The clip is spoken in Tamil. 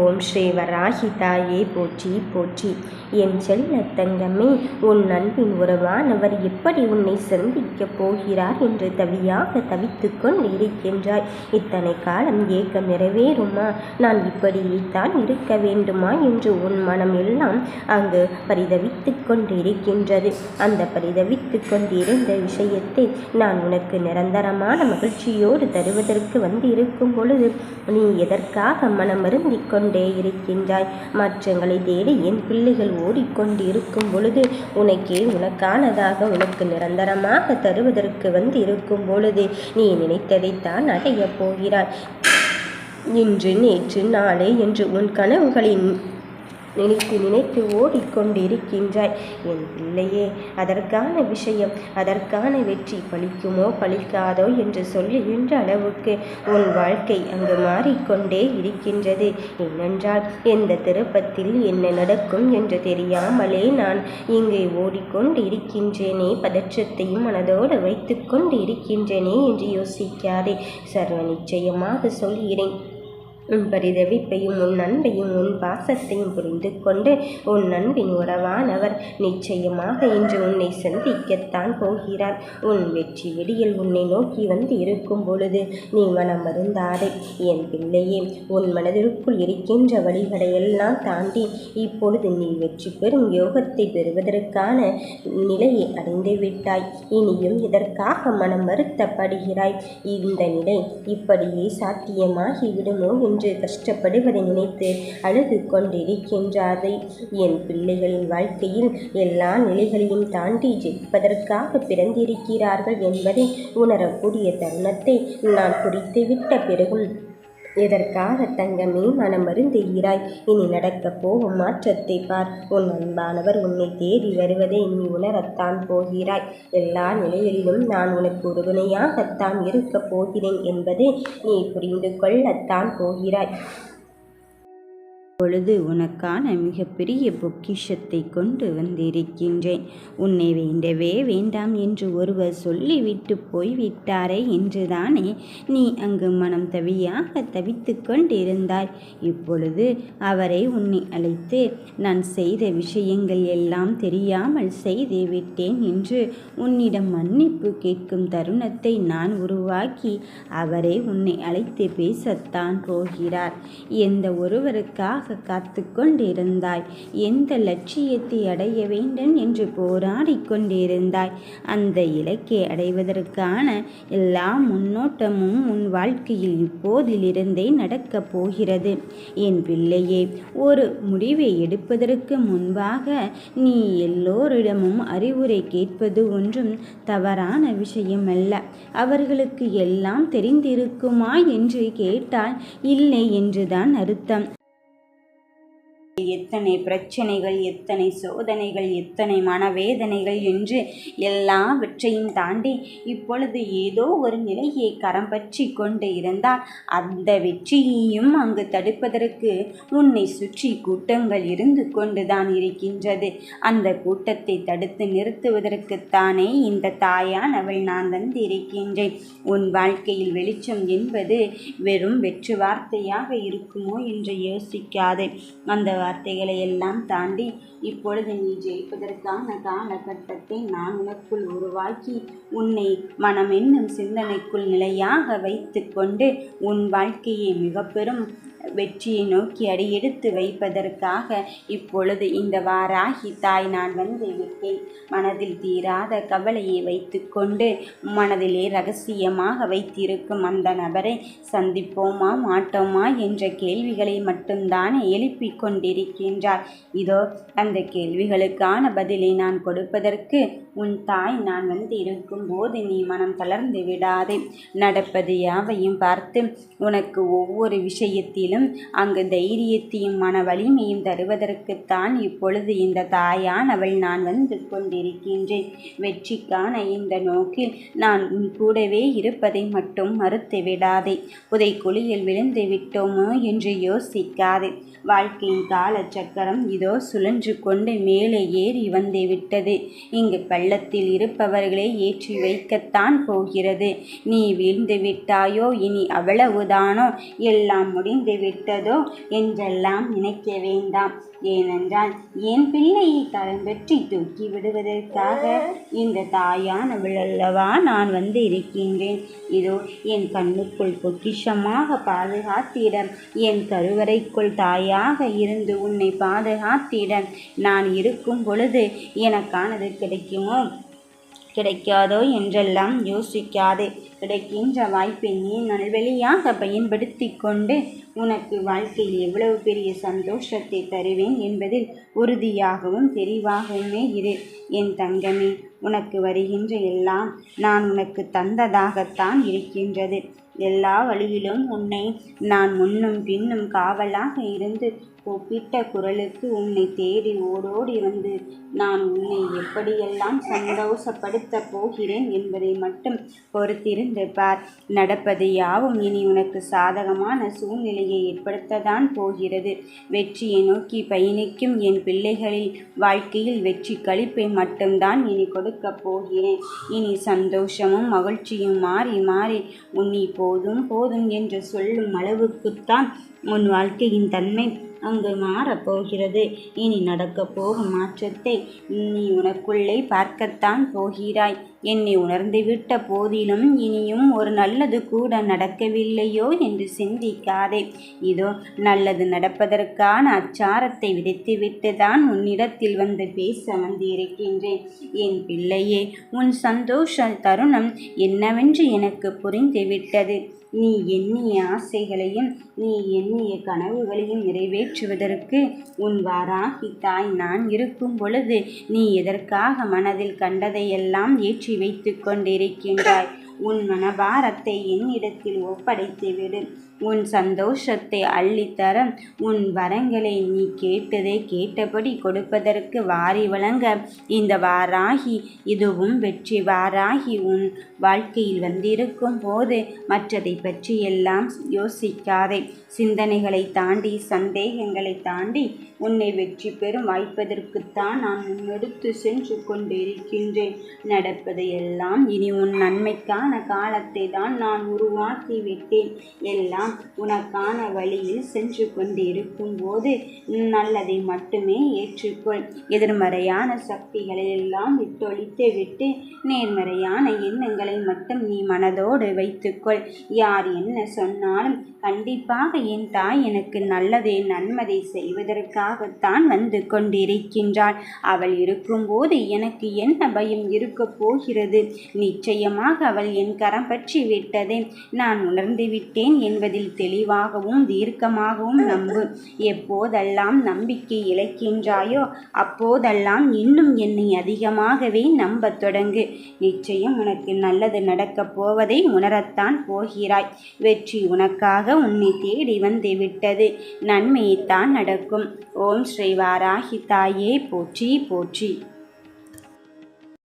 ஓம் ஸ்ரீ வராகிதாயே போற்றி போற்றி. என் செல்ல தங்கமே உன் அன்பின் உறவானவர் எப்படி உன்னை சந்திக்கப் போகிறார் என்று தவியாக தவித்துக் கொண்டிருக்கின்றாய். இத்தனை காலம் ஏக்கம் நிறைவேறுமா? நான் இப்படித்தான் இருக்க வேண்டுமா என்று உன் மனம் எல்லாம் அங்கு பரிதவித்து கொண்டிருக்கின்றது. அந்த பரிதவித்து கொண்டிருந்த விஷயத்தை நான் உனக்கு நிரந்தரமான மகிழ்ச்சியோடு தருவதற்கு வந்து இருக்கும் பொழுது நீ எதற்காக மனம் அருந்திக் கொண்டு இருக்கின்றாய். மற்றங்களை தேடி என் பிள்ளைகள் ஓடிக்கொண்டிருக்கும் பொழுது உனக்கே உனக்கானதாக உனக்கு நிரந்தரமாக தருவதற்கு வந்து இருக்கும் பொழுது நீ நினைத்ததைத்தான் அடையப் போகிறாய். இன்று நேற்று நாளை என்று உன் கனவுகளின் நினைத்து நினைத்து ஓடிக்கொண்டிருக்கின்றாய். என் பிள்ளையே அதற்கான விஷயம் அதற்கான வெற்றி பலிக்குமோ பலிக்காதோ என்று சொல்லுகின்ற அளவுக்கு உன் வாழ்க்கை அங்கு மாறிக்கொண்டே இருக்கின்றது. ஏனென்றால் எந்த திருப்பத்தில் என்ன நடக்கும் என்று தெரியாமலே நான் இங்கே ஓடிக்கொண்டு இருக்கின்றேனே பதற்றத்தையும் மனதோடு வைத்துக்கொண்டு இருக்கின்றேனே என்று யோசிக்காதே. சர்வ நிச்சயமாக சொல்கிறேன் உன் பரிதவிப்பையும் உன் அன்பையும் உன் பாசத்தையும் புரிந்து கொண்டு உன் அன்பின் உறவானவர் நிச்சயமாக இன்று உன்னை சந்திக்கத்தான் போகிறார். உன் வெற்றி வெளியில் உன்னை நோக்கி வந்து இருக்கும் பொழுது நீ மனம் வருந்தாதே என் பிள்ளையே உன் மனதிற்குள் இருக்கின்ற வழிகளை எல்லாம் தாண்டி இப்பொழுது நீ வெற்றி பெறும் யோகத்தை பெறுவதற்கான நிலையை அடைந்து விட்டாய். இனியும் இதற்காக மனம் வருத்தப்படுகிறாய்? இந்த நிலை இப்படியே சாத்தியமாகிவிடுமோ என்று என்று கஷ்டப்படுவதை நினைத்து அழுது கொண்டிருக்கின்றாரே என் பிள்ளைகளின் வாழ்க்கையில் எல்லா நிலைகளையும் தாண்டி ஜெயிப்பதற்காக பிறந்திருக்கிறார்கள் என்பதை உணரக்கூடிய தருணத்தை நான் குறித்துவிட்ட பிறகும் எதற்காக தங்கமே மனம் வருந்துகிறாய்? இனி நடக்கப் போகும் மாற்றத்தை பார். உன் அன்பானவர் உன்னை தேடி வருவதை நீ உணரத்தான் போகிறாய். எல்லா நிலைகளிலும் நான் உனக்கு உறுதுணையாகத்தான் இருக்கப் போகிறேன் என்பதை நீ புரிந்து கொள்ளத்தான் போகிறாய். இப்பொழுது உனக்கான மிகப்பெரிய பொக்கிஷத்தை கொண்டு வந்திருக்கின்றேன். உன்னை வேண்டவே வேண்டாம் என்று ஒருவர் சொல்லிவிட்டு போய்விட்டாரே என்றுதானே நீ அங்கு மனம் தவியாக தவித்து கொண்டிருந்தாய். இப்பொழுது அவரை உன்னை அழைத்து நான் செய்த விஷயங்கள் எல்லாம் தெரியாமல் செய்து விட்டேன் என்று உன்னிடம் மன்னிப்பு கேட்கும் தருணத்தை நான் உருவாக்கி அவரை உன்னை அழைத்து பேசத்தான் போகிறார். எந்த ஒருவருக்காக காத்து கொண்டிருந்தாய் எந்த லட்சியத்தை அடைய வேண்டும் என்று போராடி கொண்டிருந்தாய். அந்த இலக்கை அடைவதற்கான எல்லா முன்னோட்டமும் உன் வாழ்க்கையில் இப்போதிலிருந்தே நடக்கப் போகிறது. என் பிள்ளையே ஒரு முடிவை எடுப்பதற்கு முன்பாக நீ எல்லோரிடமும் அறிவுரை கேட்பது ஒன்றும் தவறான விஷயமல்ல. அவர்களுக்கு எல்லாம் தெரிந்திருக்குமா என்று கேட்டால் இல்லை என்றுதான் அர்த்தம். எத்தனை பிரச்சனைகள் எத்தனை சோதனைகள் எத்தனை மனவேதனைகள் என்று எல்லாவற்றையும் தாண்டி இப்பொழுது ஏதோ ஒரு நிலையை கரம் பற்றி கொண்டு இருந்தால் அந்த வெற்றியையும் அங்கு தடுப்பதற்கு உன்னை சுற்றி கூட்டங்கள் இருந்து கொண்டுதான் இருக்கின்றது. அந்த கூட்டத்தை தடுத்து நிறுத்துவதற்குத்தானே இந்த தாயான் அவள் நான் வந்திருக்கின்றேன். உன் வாழ்க்கையில் வெளிச்சம் என்பது வெறும் வெற்று வார்த்தையாக இருக்குமோ என்று யோசிக்காதே. அந்த வார்த்தைகளை எல்லாம் தாண்டி இப்பொழுது நீ ஜெயிப்பதற்கான காலகட்டத்தை நான் உனக்குள் உருவாக்கி உன்னை மனம் என்னும் சிந்தனைக்குள் நிலையாக வைத்து கொண்டு உன் வாழ்க்கையை மிக பெரும் வெற்றியை நோக்கி அடியெடுத்து வைப்பதற்காக இப்பொழுது இந்த வாராகி தாய் நான் வந்து விட்டேன் மனதில் தீராத கவலையை வைத்துக்கொண்டு மனதிலே ரகசியமாக வைத்திருக்கும் அந்த நபரை சந்திப்போமா மாட்டோமா என்ற கேள்விகளை மட்டும்தானே எழுப்பிக் இருக்கின்றார் இதோ அந்த கேள்விகளுக்கான பதிலை நான் கொடுப்பதற்கு உன் தாய் நான் வந்து இருக்கும்போது நீ மனம் தளர்ந்து விடாதே. நடப்பது யாவையும் பார்த்து உனக்கு ஒவ்வொரு விஷயத்திலும் அங்கு தைரியத்தையும் மன வலிமையும் தருவதற்குத்தான் இப்பொழுது இந்த தாயானவள் நான் வந்து கொண்டிருக்கின்றேன். வெற்றிக்கான இந்த நோக்கில் நான் உன் கூடவே இருப்பதை மட்டும் மறுத்து விடாதே. புதைக்குழியில் விழுந்து விட்டோமோ என்று யோசிக்காதே. வாழ்க்கையின் காலச்சக்கரம் இதோ சுழன்று கொண்டு மேலே ஏறி வந்து விட்டது. இங்கு பள்ளத்தில் இருப்பவர்களை ஏற்றி வைக்கத்தான் போகிறது. நீ வீழ்ந்து விட்டாயோ? இனி அவ்வளவுதானோ? எல்லாம் முடிந்து விட்டதோ? என்றெல்லாம் நினைக்க வேண்டாம். ஏனென்றால் என் பிள்ளையை தரம் பற்றி தூக்கி விடுவதற்காக இந்த தாயானவள் அல்லவா நான் வந்து இருக்கின்றேன். இதோ என் கண்ணுக்குள் பொக்கிஷமாக பாதுகாத்திட என் கருவறைக்குள் தாயாக இருந்து உன்னை பாதுகாத்திட நான் இருக்கும் பொழுது எனக்கானது கிடைக்குமோ? கிடைக்காதோ என்றெல்லாம் யோசிக்காதே. கிடைக்கின்ற வாய்ப்பை நீ நல்வழியாக பயன்படுத்தி கொண்டு உனக்கு வாழ்க்கையில் எவ்வளவு பெரிய சந்தோஷத்தை தருவேன் என்பதில் உறுதியாகவும் தெளிவாகவுமே இரு. என் தங்கமே உனக்கு வருகின்ற எல்லாம் நான் உனக்கு தந்ததாகத்தான் இருக்கின்றது. எல்லா வழியிலும் உன்னை நான் முன்னும் பின்னும் காவலாக இருந்து ஒப்பிட்ட குரலுக்கு உன்னை தேடி ஓடோடி வந்து நான் உன்னை எப்படியெல்லாம் சந்தோஷப்படுத்தப் போகிறேன் என்பதை மட்டும் பொறுத்திருந்து பார். நடப்பது யாவும் இனி உனக்கு சாதகமான சூழ்நிலை நிலையை ஏற்படுத்தத்தான் போகிறது. வெற்றியை நோக்கி பயணிக்கும் என் பிள்ளைகளில் வாழ்க்கையில் வெற்றி கழிப்பை மட்டும்தான் இனி கொடுக்கப் போகிறேன். இனி சந்தோஷமும் மகிழ்ச்சியும் மாறி மாறி உன்னை போதும் போதும் என்று சொல்லும் அளவுக்குத்தான் உன் வாழ்க்கையின் தன்மை அங்கு மாறப்போகிறது இனி நடக்கப் போகும் மாற்றத்தை நீ உனக்குள்ளே பார்க்கத்தான் போகிறாய். என்னை உணர்ந்துவிட்ட போதிலும் இனியும் ஒரு நல்லது கூட நடக்கவில்லையோ என்று சிந்திக்காதே. இதோ நல்லது நடப்பதற்கான அச்சாரத்தை விதைத்துவிட்டு தான் உன்னிடத்தில் வந்து பேச வந்திருக்கின்றேன். என் பிள்ளையே உன் சந்தோஷ தருணம் என்னவென்று எனக்கு புரிந்துவிட்டது. நீ எண்ணிய ஆசைகளையும் நீ எண்ணிய கனவுகளையும் நிறைவேற்றுவதற்கு உன் வாராகி தாய் நான் இருக்கும் பொழுது நீ எதற்காக மனதில் கண்டதையெல்லாம் ஏற்றி வைத்து கொண்டிருக்கின்றாய்? உன் மனபாரத்தை என்னிடத்தில் ஒப்படைத்துவிடு. உன் சந்தோஷத்தை அள்ளித்தர உன் வரங்களை நீ கேட்டதை கேட்டபடி கொடுப்பதற்கு வாரி வழங்க. இந்த வாராகி இதுவும் வெற்றி வாராகி உன் வாழ்க்கையில் வந்திருக்கும் போது மற்றதை பற்றி எல்லாம் யோசிக்காதே. சிந்தனைகளை தாண்டி சந்தேகங்களை தாண்டி உன்னை வெற்றி பெறும் வாய்ப்பதற்குத்தான் நான் முன்னெடுத்து சென்று கொண்டிருக்கின்றேன். நடப்பதையெல்லாம் இனி உன் நன்மைக்கான காலத்தை தான் நான் உருவாக்கி விட்டேன். எல்லாம் உனக்கான வழியில் சென்று கொண்டிருக்கும் போது நல்லதை மட்டுமே ஏற்றுக்கொள். எதிர்மறையான சக்திகளை எல்லாம் விட்டொழித்து விட்டு நேர்மறையான எண்ணங்களை மட்டும் நீ மனதோடு வைத்துக்கொள். யார் என்ன சொன்னாலும் கண்டிப்பாக என் தாய் எனக்கு நல்லதே நன்மதை செய்வதற்காகத்தான் வந்து கொண்டிருக்கின்றாள். அவள் இருக்கும்போது எனக்கு என்ன பயம் இருக்கப் போகிறது? நிச்சயமாக அவள் என் கரம் பற்றி விட்டதை. நான் உணர்ந்து விட்டேன் என்பதில் தெளிவாகவும் தீர்க்கமாகவும் நம்பு. எப்போதெல்லாம் நம்பிக்கை இழக்கின்றாயோ அப்போதெல்லாம் இன்னும் என்னை அதிகமாகவே நம்பத் தொடங்கு. நிச்சயம் உனக்கு நல்லது நடக்கப் போவதை உணரத்தான் போகிறாய். வெற்றி உனக்காக உன்னை தேடி வந்து விட்டது. நன்மையைத்தான் நடக்கும். ஓம் ஸ்ரீ வாராகி தாயே போற்றி போற்றி.